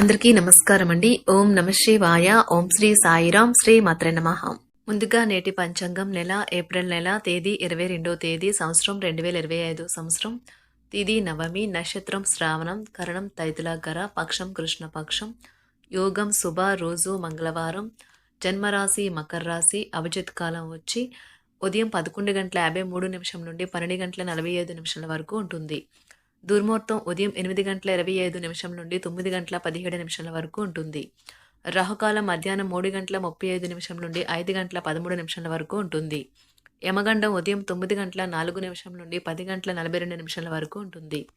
అందరికీ నమస్కారం అండి. ఓం నమ శివాయ. ఓం శ్రీ సాయిరాం శ్రీ మాత్రే నమ. ముందుగా నేటి పంచాంగం నెల ఏప్రిల్ నెల తేదీ ఇరవై రెండో తేదీ సంవత్సరం రెండు వేల ఇరవై ఐదు సంవత్సరం. తిది నవమి నక్షత్రం శ్రావణం కరణం తైతులాగర పక్షం కృష్ణపక్షం యోగం శుభ రోజు మంగళవారం జన్మరాశి మకర రాశి అభిజిత్ కాలం వచ్చి ఉదయం పదకొండు గంటల యాభై మూడు నిమిషం నుండి పన్నెండు గంటల నలభై ఐదు నిమిషాల వరకు ఉంటుంది. దుర్ముహూర్తం ఉదయం ఎనిమిది గంటల ఇరవై ఐదు నిమిషం నుండి తొమ్మిది గంటల పదిహేడు నిమిషాల వరకు ఉంటుంది. రాహుకాలం మధ్యాహ్నం మూడు గంటల ముప్పై ఐదు నిమిషం నుండి ఐదు గంటల పదమూడు నిమిషాల వరకు ఉంటుంది. యమగండం ఉదయం తొమ్మిది గంటల నాలుగు నిమిషం నుండి పది గంటల నలభై రెండు నిమిషాల వరకు ఉంటుంది.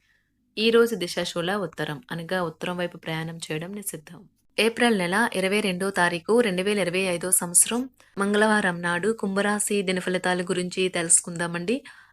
ఈ రోజు దిశాశూల ఉత్తరం అనగా ఉత్తరం వైపు ప్రయాణం చేయడం నిషిద్ధం. ఏప్రిల్ నెల ఇరవై రెండో తారీఖు రెండు వేల ఇరవై ఐదో సంవత్సరం మంగళవారం నాడు కుంభరాశి దిన ఫలితాల గురించి తెలుసుకుందామండి.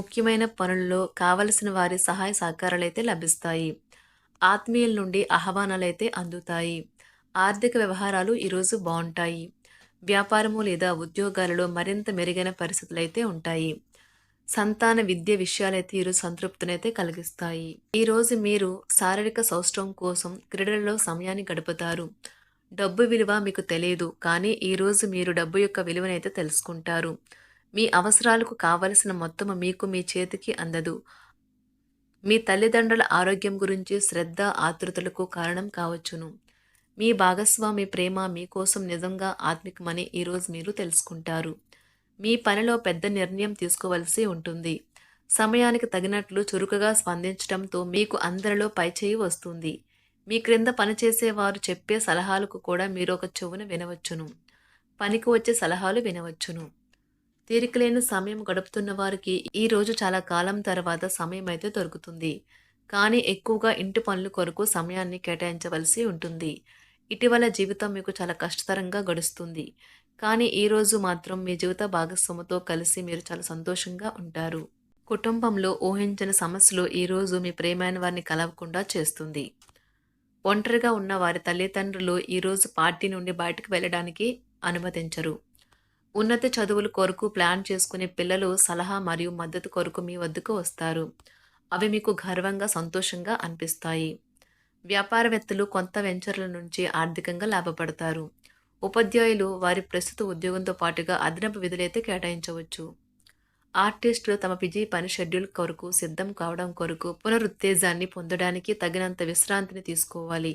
ముఖ్యమైన పనుల్లో కావలసిన వారి సహాయ సహకారాలైతే లభిస్తాయి. ఆత్మీయుల నుండి ఆహ్వానాలైతే అందుతాయి. ఆర్థిక వ్యవహారాలు ఈరోజు బాగుంటాయి. వ్యాపారము లేదా ఉద్యోగాలలో మరింత మెరుగైన పరిస్థితులు అయితే ఉంటాయి. సంతాన విద్య విషయాలైతే ఈరోజు సంతృప్తినైతే కలిగిస్తాయి. ఈరోజు మీరు శారీరక సౌష్టవం కోసం క్రీడలలో సమయాన్ని గడుపుతారు. డబ్బు విలువ మీకు తెలియదు కానీ ఈరోజు మీరు డబ్బు యొక్క విలువనైతే తెలుసుకుంటారు. మీ అవసరాలకు కావలసిన మొత్తము మీకు మీ చేతికి అందదు. మీ తల్లిదండ్రుల ఆరోగ్యం గురించి శ్రద్ధ ఆతృతలకు కారణం కావచ్చును. మీ భాగస్వామి ప్రేమ మీకోసం నిజంగా ఆత్మికమని ఈరోజు మీరు తెలుసుకుంటారు. మీ పనిలో పెద్ద నిర్ణయం తీసుకోవలసి ఉంటుంది. సమయానికి తగినట్లు చురుకుగా స్పందించడంతో మీకు అందరిలో పైచేయి వస్తుంది. మీ క్రింద పనిచేసేవారు చెప్పే సలహాలకు కూడా మీరు ఒక చెవున వినవచ్చును. పనికి వచ్చే సలహాలు వినవచ్చును. తీరికలేని సమయం గడుపుతున్న వారికి ఈ రోజు చాలా కాలం తర్వాత సమయం అయితే దొరుకుతుంది. కానీ ఎక్కువగా ఇంటి పనుల కొరకు సమయాన్ని కేటాయించవలసి ఉంటుంది. ఇటీవల జీవితం మీకు చాలా కష్టతరంగా గడుస్తుంది. కానీ ఈ రోజు మాత్రం మీ జీవిత భాగస్వామితో కలిసి మీరు చాలా సంతోషంగా ఉంటారు. కుటుంబంలో ఊహించిన సమస్యలు ఈ రోజు మీ ప్రేమైన వారిని కలవకుండా చేస్తుంది. ఒంటరిగా ఉన్న వారి తల్లిదండ్రులు ఈరోజు పార్టీ నుండి బయటకు వెళ్ళడానికి అనుమతించరు. ఉన్నత చదువుల కొరకు ప్లాన్ చేసుకునే పిల్లలు సలహా మరియు మద్దతు కొరకు మీ వద్దకు వస్తారు. అవి మీకు గర్వంగా సంతోషంగా అనిపిస్తాయి. వ్యాపారవేత్తలు కొత్త వెంచర్ల నుంచి ఆర్థికంగా లాభపడతారు. ఉపాధ్యాయులు వారి ప్రస్తుత ఉద్యోగంతో పాటుగా అదనపు విధులైతే కేటాయించవచ్చు. ఆర్టిస్టులు తమ పిజీ పని షెడ్యూల్ కొరకు సిద్ధం కావడం కొరకు పునరుత్తేజాన్ని పొందడానికి తగినంత విశ్రాంతిని తీసుకోవాలి.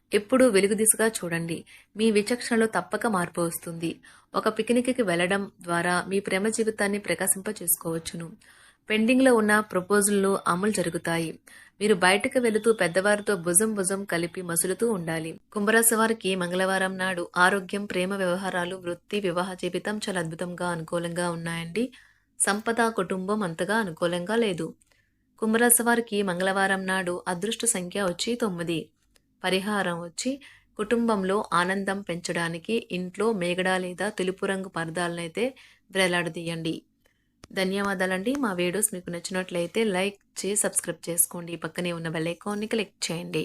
ఎప్పుడూ వెలుగు దిశగా చూడండి. మీ విచక్షణలో తప్పక మార్పు వస్తుంది. ఒక పిక్నిక్కి వెళ్ళడం ద్వారా మీ ప్రేమ జీవితాన్ని ప్రకాశింప చేసుకోవచ్చును పెండింగ్లో ఉన్న ప్రపోజల్లు అమలు జరుగుతాయి. మీరు బయటకు వెళుతూ పెద్దవారితో భుజం భుజం కలిపి మసులుతూ ఉండాలి. కుంభరాశి వారికి మంగళవారం నాడు ఆరోగ్యం ప్రేమ వ్యవహారాలు వృత్తి వివాహ జీవితం చాలా అద్భుతంగా అనుకూలంగా ఉన్నాయండి. సంపద కుటుంబం అంతగా అనుకూలంగా లేదు. కుంభరాశి వారికి మంగళవారం నాడు అదృష్ట సంఖ్య వచ్చి తొమ్మిది. పరిహారం వచ్చి కుటుంబంలో ఆనందం పెంచడానికి ఇంట్లో మేగడ లేదా తెలుపు రంగు పరదాలనైతే వేలాడదీయండి. ధన్యవాదాలండి. మా వీడియోస్ మీకు నచ్చినట్లయితే లైక్ చేసి సబ్స్క్రైబ్ చేసుకోండి. పక్కనే ఉన్న బెల్ ఐకాన్ని క్లిక్ చేయండి.